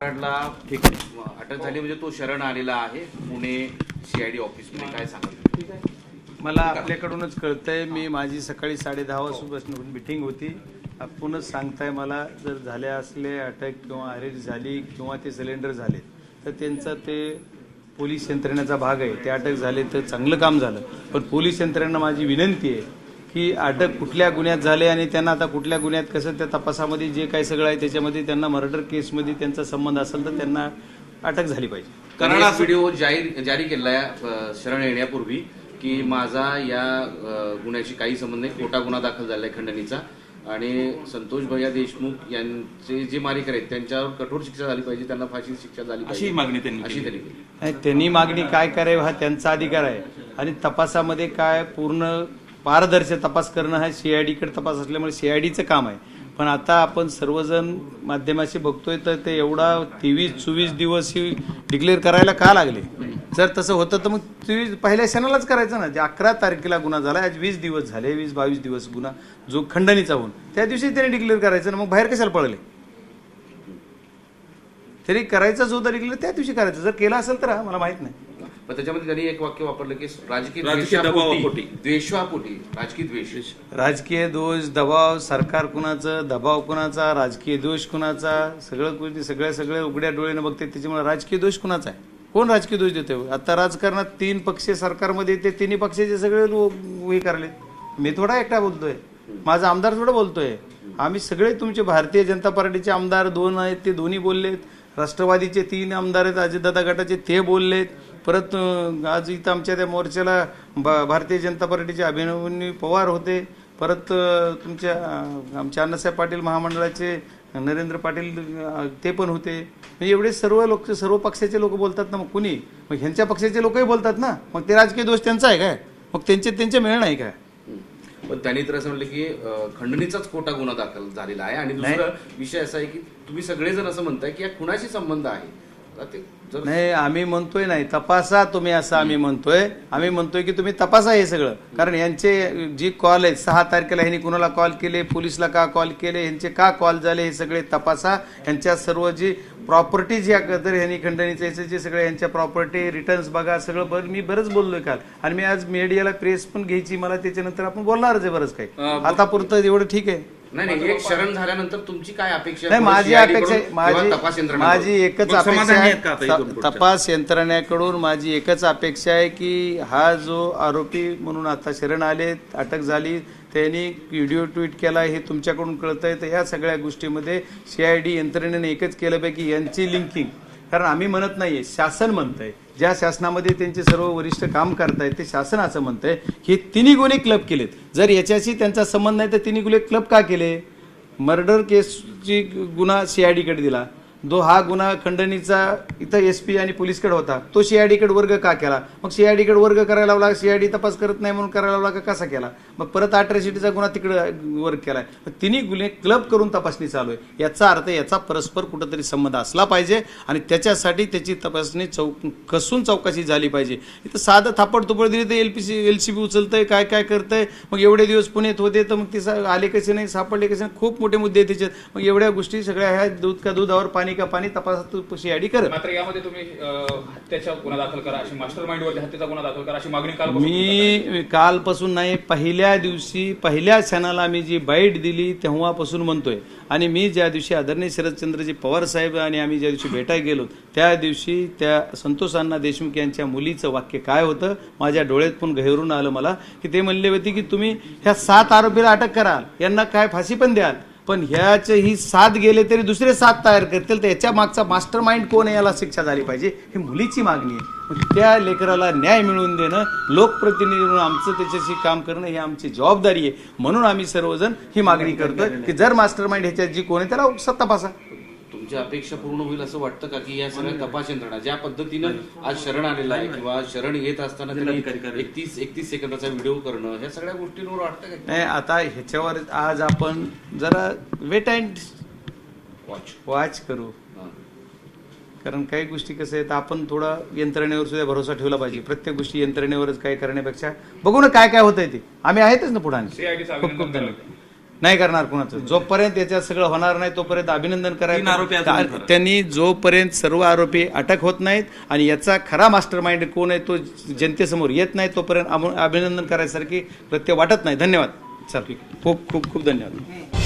कराडला अटक झाली म्हणजे तो शरण आलेला आहे. पुणे सीआयडी ऑफिसमध्ये काय सांगा मला आपल्याकडूनच कळतंय मी माझी सकाळी साडे दहा वाजतापासून मिटिंग होती. आपणच सांगताय मला जर झाल्या असले अटक किंवा अरेस्ट झाली किंवा ते सिलेंडर झाले तर त्यांचा ते पोलीस यंत्रणेचा भाग आहे. ते अटक झाले तर चांगलं काम झालं. पण पोलीस यंत्रणा माझी विनंती आहे की अटक कुठल्या गुन्ह्यात झाले आणि त्यांना आता कुठल्या गुन्ह्यात कसं त्या तपासामध्ये जे काही सगळं आहे त्याच्यामध्ये त्यांना मर्डर केसमध्ये त्यांचा संबंध असेल तर त्यांना अटक झाली पाहिजे. कारण एक व्हिडिओ जाहीर जारी केलाय अ, शरण येण्यापूर्वी की माझा या गुन्ह्याशी काही संबंध नाही. खोटा गुन्हा दाखल झालाय खंडणीचा. आणि संतोष भैया देशमुख यांचे जे मारेकरी आहेत त्यांच्यावर कठोर शिक्षा झाली पाहिजे त्यांना फाशी शिक्षा झाली अशी पाहिजे मागणी त्यांनी अशी केली. त्यांनी केली. त्यांनी मागणी काय करावी हा त्यांचा अधिकार आहे. आणि तपासामध्ये काय पूर्ण पारदर्शक तपास करणं हा सीआयडीकडे तपास असल्यामुळे सीआयडीचं काम आहे. पण आता आपण सर्वजण माध्यमाशी बघतोय तर ते एवढा तेवीस चोवीस दिवस ही डिक्लेअर करायला का लागले? जर तसं होतं तर मग तेवीस पहिल्या क्षणालाच करायचं ना. जे अकरा तारखेला गुन्हा झाला आज वीस दिवस झाले वीस बावीस दिवस गुन्हा जो खंडणीचा होऊन. त्या दिवशी त्याने डिक्लेअर करायचं ना मग बाहेर कशाला पळले? तरी करायचा जो तर डिक्लेअर त्या दिवशी करायचं. जर केलं असेल तर मला माहीत नाही. पण त्याच्यामध्ये त्यांनी एक वाक्य वापरलं की राजकीय राजकीय द्वेषापोटी. दबावापोटी. द्वेषापोटी. राजकीय द्वेष. राजकीय दोष दबाव सरकार कुणाचं दबाव कुणाचा राजकीय दोष कुणाचा सगळं कुणी सगळ्या सगळ्या उघड्या डोळ्यानं बघते त्याच्यामुळे राजकीय दोष कुणाचा आहे? कोण राजकीय दोष देते आता राजकारणात तीन पक्ष सरकारमध्ये ते तिन्ही पक्षाचे सगळे लोक हे करले मी थोडा एकटा बोलतोय. माझा आमदार थोडा बोलतोय. आम्ही सगळे तुमचे भारतीय जनता पार्टीचे आमदार दोन आहेत ते दोन्ही बोललेत. राष्ट्रवादीचे तीन आमदार आहेत अजितदादा गटाचे ते बोललेत. परत आज इथं आमच्या त्या मोर्चाला भारतीय जनता पार्टीचे अभिनवनी पवार होते. परत तुमच्या आमच्या अण्णासाहेब पाटील महामंडळाचे नरेंद्र पाटील ते पण होते. म्हणजे एवढे सर्व लोक सर्व पक्षाचे लोक बोलतात ना मग कुणी? मग ह्यांच्या पक्षाचे लोकही बोलतात ना? मग ते राजकीय दोष त्यांचा आहे काय? मग त्यांचे त्यांचे मिळणं आहे काय? पण त्यांनी तर असं म्हणलं की खंडणीचाच खोटा गुन्हा दाखल झालेला आहे. आणि दुसरा विषय असा आहे की तुम्ही सगळेजण असं म्हणताय की या खुनाशी संबंध आहे. नाही आम्ही म्हणतोय नाही. तपासा तुम्ही असं आम्ही म्हणतोय. आम्ही म्हणतोय की तुम्ही तपासा हे सगळं. कारण यांचे जी कॉल आहेत सहा तारखेला ह्यांनी कुणाला कॉल केले पोलिसला का कॉल केले यांचे का कॉल झाले हे सगळे तपासा. यांच्या सर्व जी प्रॉपर्टी जी तर ह्यांनी खंडणीचे याचे जे सगळे यांच्या प्रॉपर्टी रिटर्न्स बघा सगळं बरं मी बरंच बोललोय काल. आणि मी आज मीडियाला प्रेस पण घ्यायची मला त्याच्यानंतर आपण बोलणारच आहे बरंच काही. आता पुरतं एवढं ठीक आहे. नाही नाही एक शरण झाल्यानंतर तुमची काय अपेक्षा नाही? माझी अपेक्षा माझी किंवा तपास यंत्रणा माझी एकच अपेक्षा आहे? तपास यंत्रणेकडून माझी एकच अपेक्षा आहे की हा जो आरोपी म्हणून आता शरण आले अटक झाली त्यांनी व्हिडिओ ट्विट केला हे तुमच्याकडून कळतंय तर या सगळ्या गोष्टीमध्ये सीआयडी यंत्रणेने एकच केलं पाहिजे की यांची लिंकिंग कारण आम्ही म्हणत नाहीये शासन म्हणतंय ज्या शासनामध्ये त्यांचे सर्व वरिष्ठ काम करतायत ते शासन असं म्हणतंय की तिन्ही गुन्हे क्लब केलेत. जर याच्याशी त्यांचा संबंध नाही तर तिन्ही गुन्हे क्लब का केले? मर्डर केसची गुन्हा सी आय डीकडे दिला. जो हा गुन्हा खंडणीचा इथं एस पी आणि पोलीसकडे होता. तो सीआयडीकडे वर्ग का केला? मग सीआयडीकडे वर्ग करायला लावला सीआयडी तपास करत नाही म्हणून करायला लावला का कसा केला? मग परत अट्रॅसिटीचा गुन्हा तिकडे वर्ग केलाय. मग तिन्ही गुन्हे क्लब करून तपासणी चालू आहे. याचा अर्थ याचा परस्पर कुठंतरी संबंध असला पाहिजे आणि त्याच्यासाठी त्याची तपासणी चौक कसून चौकशी झाली पाहिजे. इथं साधं थापड तुपड दिली तर L P C L C B उचलतंय काय काय करतंय? मग एवढे दिवस पुण्यात होते तर मग ते आले कसे नाही सापडले कसे नाही? खूप मोठे मुद्दे त्याच्यात. मग एवढ्या गोष्टी सगळ्या ह्या दूध का दुधावर पाणी का पाणी तपासात सीआयडी करत मात्र यामध्ये तुम्ही हत्येचा गुन्हा दाखल करा अशी मास्टर माइंड वरती हत्येचा गुन्हा दाखल करा अशी मागणी काल मी कालपासून नाही पहिल्या दिवशी पहिल्या क्षणाला मी जी बाईट दिली तेव्हापासून म्हणतोय. आणि मी ज्या दिवशी आदरणीय शरदचंद्रजी पवार साहेब आणि आम्ही ज्या दिवशी भेटायला गेलो त्या दिवशी त्या संतोष अण्णा देशमुख यांच्या मुलीचं वाक्य काय होतं माझ्या डोळ्यात पण गहिरून आलं मला की ते म्हणले होते की तुम्ही ह्या सात आरोपीला अटक कराल यांना काय फाशी पण द्याल. पण ह्याचे ही सात गेले तरी दुसरे सात तयार करतील. तर याच्या मागचा मास्टर माइंड कोण आहे याला शिक्षा झाली पाहिजे? ही मुलीची मागणी आहे. म्हणजे त्या लेकराला न्याय मिळवून देणं लोकप्रतिनिधी म्हणून आमचं त्याच्याशी काम करणं ही आमची जबाबदारी आहे. म्हणून आम्ही सर्वजण ही मागणी करतोय की जर मास्टर माइंड ह्याच्यात जी कोण आहे त्याला सत्ता पासा तुमची अपेक्षा पूर्ण होईल असं वाटतं का की या सगळ्या तपास यंत्रणा ज्या पद्धतीनं आज शरण आलेला आहे किंवा शरण येत असताना त्यांनी एकतीस एकतीस सेकंदाचा व्हिडिओ करणं ह्या सगळ्या गोष्टींवर वाटतं का? नाही आता ह्याच्यावर आज आपण जरा वेट अँड वॉच वॉच करू. कारण काही गोष्टी कसं आहेत आपण थोडा यंत्रणेवर सुद्धा भरोसा ठेवला पाहिजे. प्रत्येक गोष्टी यंत्रणेवरच काय करण्यापेक्षा. बघू ना काय काय होतंय ते. आम्ही आहेतच ना पुढे खूप खूप धन्यवाद. नाही करणार कुणाचं. जोपर्यंत याच्यात सगळं होणार नाही तोपर्यंत अभिनंदन तीन आरोपी करायचं अजून का- फरार. त्यांनी जोपर्यंत सर्व आरोपी अटक होत नाहीत आणि याचा खरा मास्टर माइंड कोण आहे तो जनतेसमोर येत नाही तोपर्यंत अभिनंदन करायसारखी कृत्य वाटत नाही. धन्यवाद. चल खूप खूप खूप धन्यवाद.